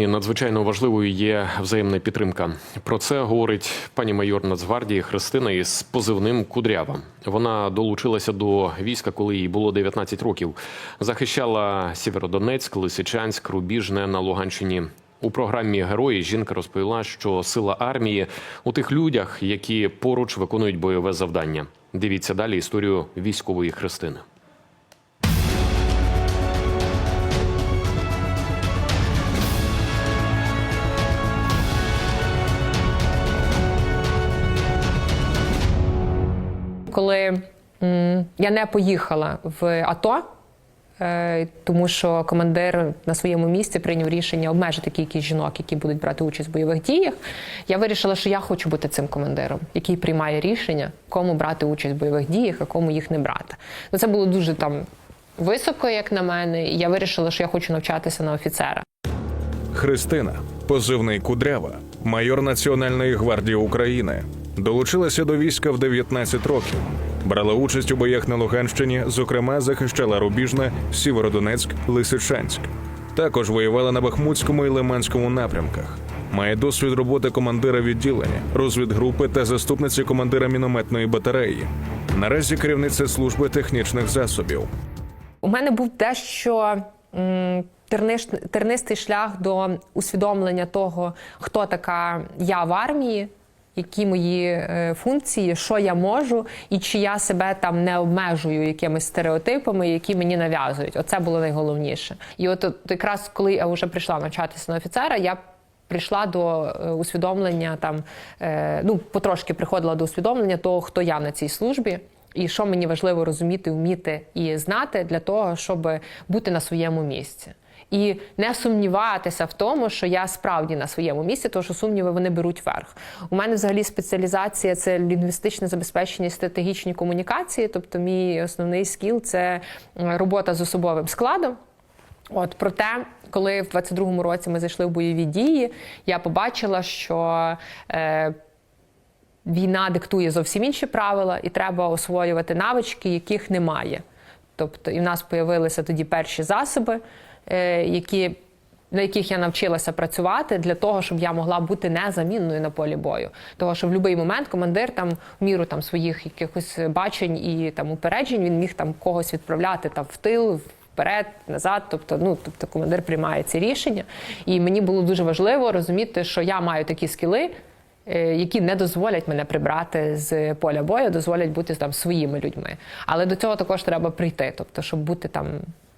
І надзвичайно важливою є взаємна підтримка. Про це говорить пані майор Нацгвардії Христина із позивним Кудрява. Вона долучилася до війська, коли їй було 19 років. Захищала Сєвєродонецьк, Лисичанськ, Рубіжне на Луганщині. У програмі Герої жінка розповіла, що сила армії у тих людях, які поруч виконують бойове завдання. Дивіться далі історію військової Христини. Коли я не поїхала в АТО, е, тому що командир на своєму місці прийняв рішення обмежити кількість жінок, які будуть брати участь в бойових діях. Я вирішила, що я хочу бути цим командиром, який приймає рішення, кому брати участь в бойових діях, а кому їх не брати. Ну, це було дуже там високо, як на мене. І я вирішила, що я хочу навчатися на офіцера. Христина, позивний Кудрява, майор Національної гвардії України, долучилася до війська в 19 років. Брала участь у боях на Луганщині, зокрема, захищала Рубіжне, Сєвєродонецьк, Лисичанськ. Також воювала на Бахмутському і Лиманському напрямках. Має досвід роботи командира відділення, розвідгрупи та заступниці командира мінометної батареї. Наразі керівниця служби технічних засобів. У мене був дещо тернистий шлях до усвідомлення того, хто така я в армії, які мої е, функції, що я можу, і чи я себе там не обмежую якимись стереотипами, які мені нав'язують. Оце було найголовніше. І от, от якраз коли я вже прийшла навчатися на офіцера, я прийшла до е, усвідомлення там, е, ну потрошки приходила до усвідомлення того, хто я на цій службі. І що мені важливо розуміти, вміти і знати для того, щоб бути на своєму місці. І не сумніватися в тому, що я справді на своєму місці, тому що сумніви вони беруть верх. У мене взагалі спеціалізація це лінгвістичне забезпечення і стратегічні комунікації. Тобто, мій основний скіл це е, робота з особовим складом. От проте, коли в 22-му році ми зайшли в бойові дії, я побачила, що е, війна диктує зовсім інші правила, і треба освоювати навички, яких немає. Тобто, і в нас з'явилися тоді перші засоби, які. На яких я навчилася працювати для того, щоб я могла бути незамінною на полі бою. Того, що в будь-який момент командир там в міру там своїх якихось бачень і там упереджень він міг там когось відправляти там в тил, вперед, назад. Тобто, ну тобто командир приймає ці рішення. І мені було дуже важливо розуміти, що я маю такі скіли, е, які не дозволять мене прибрати з поля бою, дозволять бути там своїми людьми. Але до цього також треба прийти, тобто, щоб бути там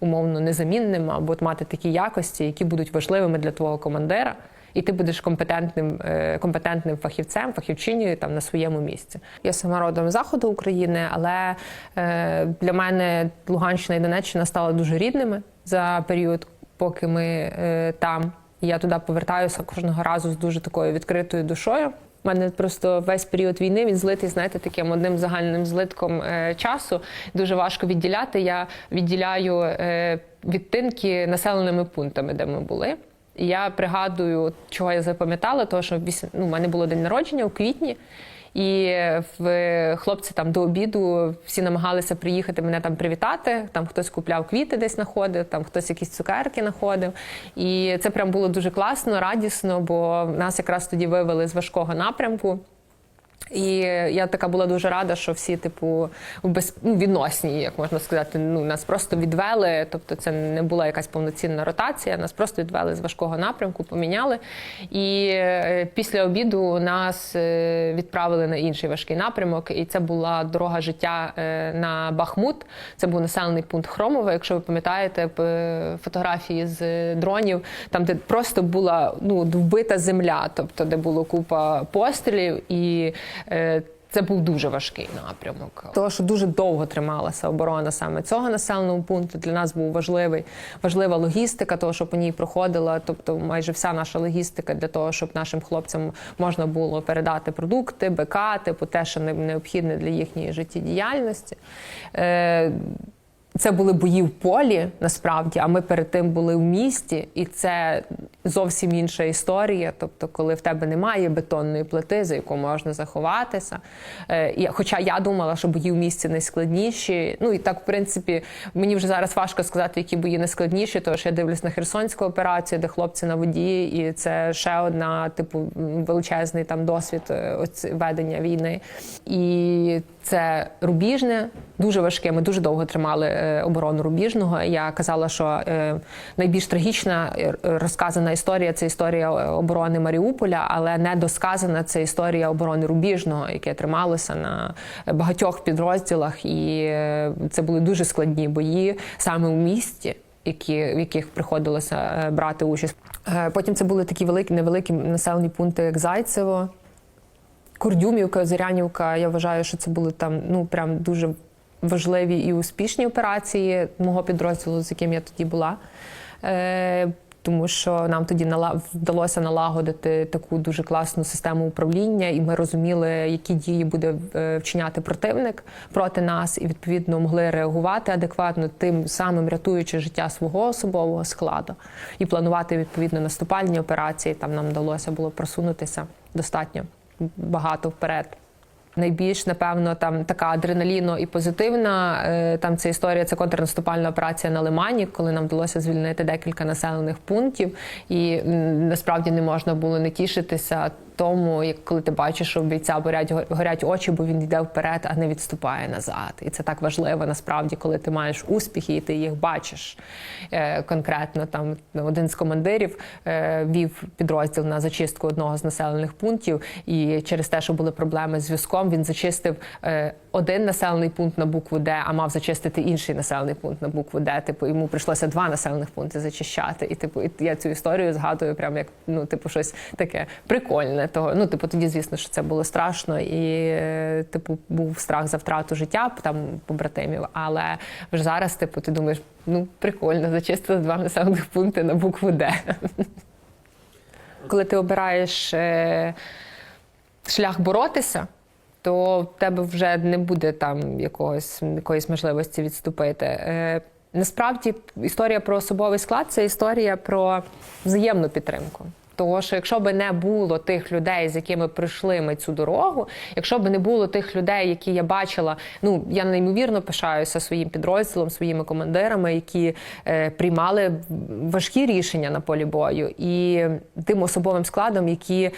умовно незамінним або мати такі якості, які будуть важливими для твого командира. І ти будеш компетентним, е, компетентним фахівцем, фахівчинею там на своєму місці. Я сама родом заходу України, але е, для мене Луганщина і Донеччина стали дуже рідними за період, поки ми е, там. Я туди повертаюся кожного разу з дуже такою відкритою душою. У мене просто весь період війни він злитий, знаєте, таким одним загальним злитком е, часу. Дуже важко відділяти. Я відділяю е, відтинки населеними пунктами, де ми були. І я пригадую, чого я запам'ятала, того, що вісім- ну, у мене було день народження у квітні. І в хлопці там до обіду всі намагалися приїхати мене там привітати. Там хтось купляв квіти, десь знаходив, там хтось якісь цукерки знаходив. І це прям було дуже класно, радісно, бо нас якраз тоді вивели з важкого напрямку. І я така була дуже рада, що всі, типу, в без... ну, відносні, як можна сказати, ну нас просто відвели. Тобто, це не була якась повноцінна ротація. Нас просто відвели з важкого напрямку, поміняли. І е, після обіду нас е, відправили на інший важкий напрямок. І це була дорога життя е, на Бахмут. Це був населений пункт Хромове. Якщо ви пам'ятаєте фотографії з дронів, там де просто була ну вбита земля, тобто де було купа пострілів і. Е, це був дуже важкий напрямок. Того, що дуже довго трималася оборона саме цього населеного пункту. Для нас був важливий важлива логістика, того, що по ній проходила. Тобто, майже вся наша логістика для того, щоб нашим хлопцям можна було передати продукти, БК, типу те, що необхідне для їхньої життєдіяльності. Це були бої в полі насправді, а ми перед тим були в місті, і це зовсім інша історія. Тобто, коли в тебе немає бетонної плити, за яку можна заховатися. Е, хоча я думала, що бої в місті найскладніші. Ну і так, в принципі, мені вже зараз важко сказати, які бої найскладніші, тому що я дивлюсь на Херсонську операцію, де хлопці на воді, і це ще одна, типу, величезний там досвід е, ведення війни. І це рубіжне, дуже важке. Ми дуже довго тримали е, оборону рубіжного. Я казала, що е, найбільш трагічна е, розказана історія це історія оборони Маріуполя, але недосказана це історія оборони рубіжного, яке трималося на багатьох підрозділах, і це були дуже складні бої саме у місті. Які, в яких приходилося брати участь. Потім це були такі великі невеликі населені пункти, як Зайцево, Курдюмівка, Зорянівка. Я вважаю, що це були там ну прям дуже важливі і успішні операції мого підрозділу, з яким я тоді була. Е, тому що нам тоді вдалося налагодити таку дуже класну систему управління, і ми розуміли, які дії буде е, вчиняти противник проти нас, і відповідно могли реагувати адекватно, тим самим рятуючи життя свого особового складу і планувати відповідно наступальні операції. Там нам вдалося було просунутися достатньо багато вперед. Найбільш, напевно, там така адреналіно і позитивна. е, Там це історія, це контрнаступальна операція на Лимані, коли нам вдалося звільнити декілька населених пунктів, і насправді не можна було не тішитися тому, як коли ти бачиш, що у бійця горять, горять очі, бо він йде вперед, а не відступає назад. І це так важливо насправді, коли ти маєш успіхи і ти їх бачиш е, конкретно. Там один з командирів е, вів підрозділ на зачистку одного з населених пунктів, і через те, що були проблеми з зв'язком, він зачистив е, один населений пункт на букву Д, а мав зачистити інший населений пункт на букву Д. Типу, йому прийшлося два населених пункти зачищати. І типу, і я цю історію згадую, прям як ну, типу, щось таке прикольне. Того ну, типу, тоді, звісно, що це було страшно, і е, типу, був страх за втрату життя там побратимів. Але вже зараз, типу, ти думаєш, ну прикольно, зачистили два населених пункти на букву Д. Коли ти обираєш е, шлях боротися, то в тебе вже не буде там якогось якоїсь можливості відступити. Е, насправді історія про особовий склад це історія про взаємну підтримку. Того, що якщо б не було тих людей, з якими пройшли ми цю дорогу, якщо б не було тих людей, які я бачила, ну я неймовірно пишаюся своїм підрозділом, своїми командирами, які е, приймали важкі рішення на полі бою, і тим особовим складом, які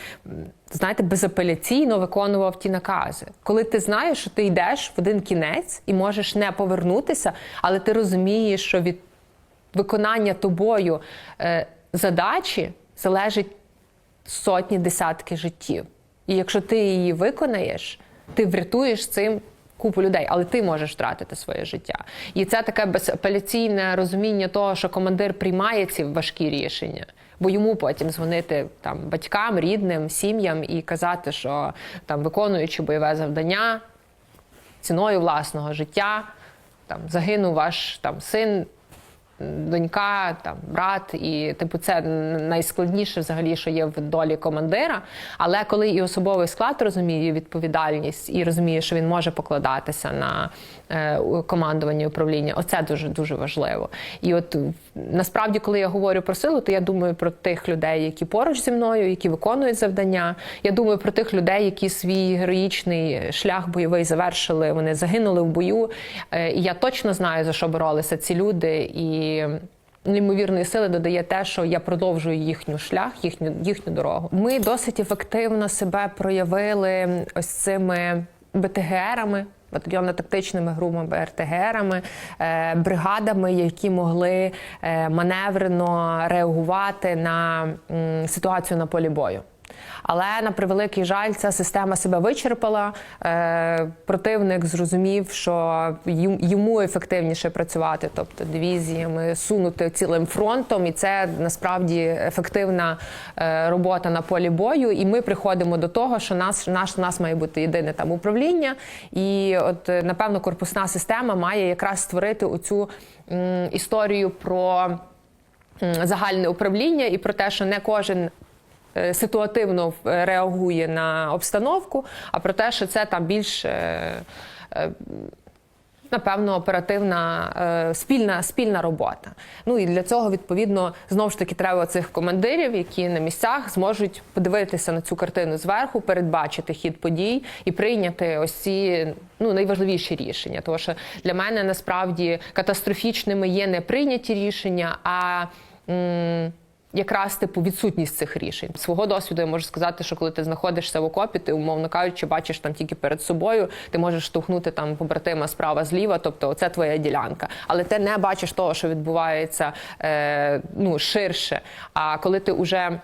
знаєте, безапеляційно виконував ті накази. Коли ти знаєш, що ти йдеш в один кінець і можеш не повернутися, але ти розумієш, що від виконання тобою е, задачі залежить сотні, десятки життів. І якщо ти її виконаєш, ти врятуєш цим купу людей, але ти можеш втратити своє життя. І це таке безапеляційне розуміння того, що командир приймає ці важкі рішення. Бо йому потім дзвонити там батькам, рідним, сім'ям і казати, що там виконуючи бойове завдання ціною власного життя, там загинув ваш там син, донька, там брат, і типу це найскладніше взагалі, що є в долі командира. Але коли і особовий склад розуміє відповідальність і розуміє, що він може покладатися на е, командування управління, оце дуже дуже важливо. І от насправді, коли я говорю про силу, то я думаю про тих людей, які поруч зі мною, які виконують завдання. Я думаю про тих людей, які свій героїчний шлях бойовий завершили. Вони загинули в бою. Е, І я точно знаю за що боролися ці люди. І неймовірної сили додає те, що я продовжую їхню шлях, їхню їхню дорогу. Ми досить ефективно себе проявили ось цими БТГРами. Батальйонно-тактичними групами РТГРами, е, бригадами, які могли е, маневрено реагувати на ситуацію на полі бою. Але на превеликий жаль, ця система себе вичерпала. Е, противник зрозумів, що йому ефективніше працювати, тобто дивізіями сунути цілим фронтом, і це насправді ефективна е, робота на полі бою. І ми приходимо до того, що нас наш нас має бути єдине там управління, і от е, напевно корпусна система має якраз створити оцю історію про загальне управління і про те, що не кожен ситуативно е, реагує на обстановку, а про те, що це там більш е, е, Напевно, оперативна е, спільна спільна робота. Ну і для цього відповідно знову ж таки треба цих командирів, які на місцях зможуть подивитися на цю картину зверху, передбачити хід подій і прийняти ось ці ну найважливіші рішення. Тому що для мене насправді катастрофічними є не прийняті рішення, а м, якраз типу відсутність цих рішень. Свого досвіду я можу сказати, що коли ти знаходишся в окопі, ти умовно кажучи, бачиш там тільки перед собою, ти можеш штовхнути там побратима справа зліва, тобто це твоя ділянка. Але ти не бачиш того, що відбувається е, ну, ширше. А коли ти вже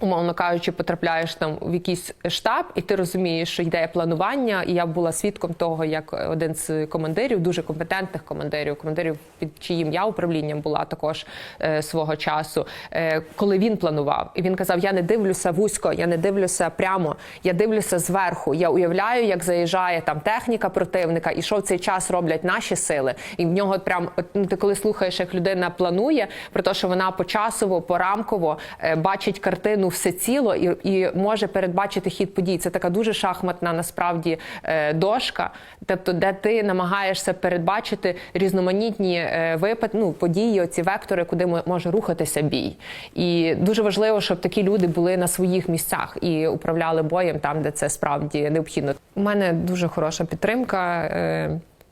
Умовно кажучи, потрапляєш там в якийсь штаб, і ти розумієш, що йде планування. І я була свідком того, як один з командирів, дуже компетентних командирів, командирів, під чиїм я управлінням була також е, свого часу, е, коли він планував, і він казав: Я не дивлюся вузько, я не дивлюся прямо, я дивлюся зверху. Я уявляю, як заїжджає там техніка противника, і що в цей час роблять наші сили. І в нього прям ну, ти коли слухаєш, як людина планує, про те, що вона почасово, порамково е, бачить картину всеціло і, і може передбачити хід подій. Це така дуже шахматна насправді е, дошка, тобто, де ти намагаєшся передбачити різноманітні е, випад, ну, події, оці вектори, куди мо- може рухатися бій. І дуже важливо, щоб такі люди були на своїх місцях і управляли боєм там, де це справді необхідно. У мене дуже хороша підтримка.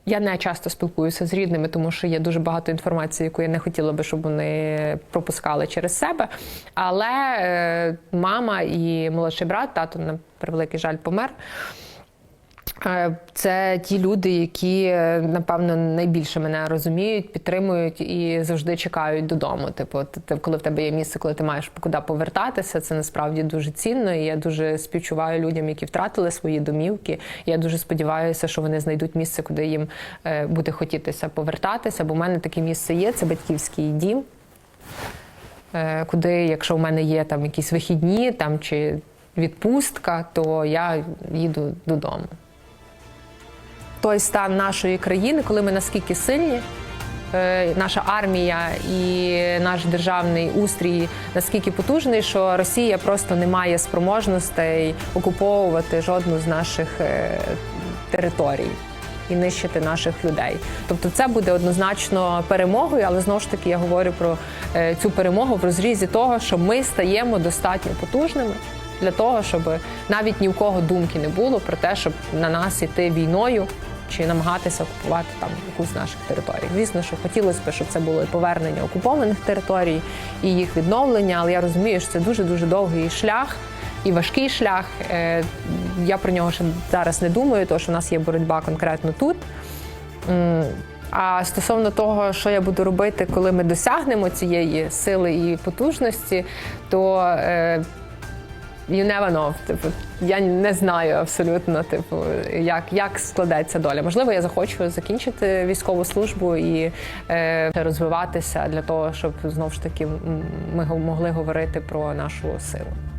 Я не часто спілкуюся з рідними, тому що є дуже багато інформації, яку я не хотіла би, щоб вони пропускали через себе. Але е, мама і молодший брат, тато на превеликий жаль помер. Е, Це ті люди, які е, напевно найбільше мене розуміють, підтримують і завжди чекають додому. Типу, коли в тебе є місце, коли ти маєш куди повертатися, це насправді дуже цінно. І я дуже співчуваю людям, які втратили свої домівки. Я дуже сподіваюся, що вони знайдуть місце, куди їм е, буде хотітися повертатися. Бо в мене таке місце є. Це батьківський дім. Куди, якщо в мене є там якісь вихідні там чи відпустка, то я їду додому той стан нашої країни, коли ми наскільки сильні, е, наша армія і наш державний устрій наскільки потужний, що Росія просто не має спроможностей окуповувати жодну з наших е, територій. І нищити наших людей, тобто це буде однозначно перемогою, але знову ж таки я говорю про е, цю перемогу в розрізі того, що ми стаємо достатньо потужними для того, щоб навіть ні в кого думки не було про те, щоб на нас іти війною чи намагатися окупувати там якусь з наших територій. Звісно, що хотілося б, щоб це було і повернення окупованих територій і їх відновлення, але я розумію, що це дуже дуже довгий шлях. І важкий шлях. Е, Я про нього ще зараз не думаю, тому що в нас є боротьба конкретно тут. А стосовно того, що я буду робити, коли ми досягнемо цієї сили і потужності, то е, you never know. Типу, я не знаю абсолютно, типу, як, як складеться доля. Можливо, я захочу закінчити військову службу і е, розвиватися для того, щоб знову ж таки ми могли говорити про нашу силу.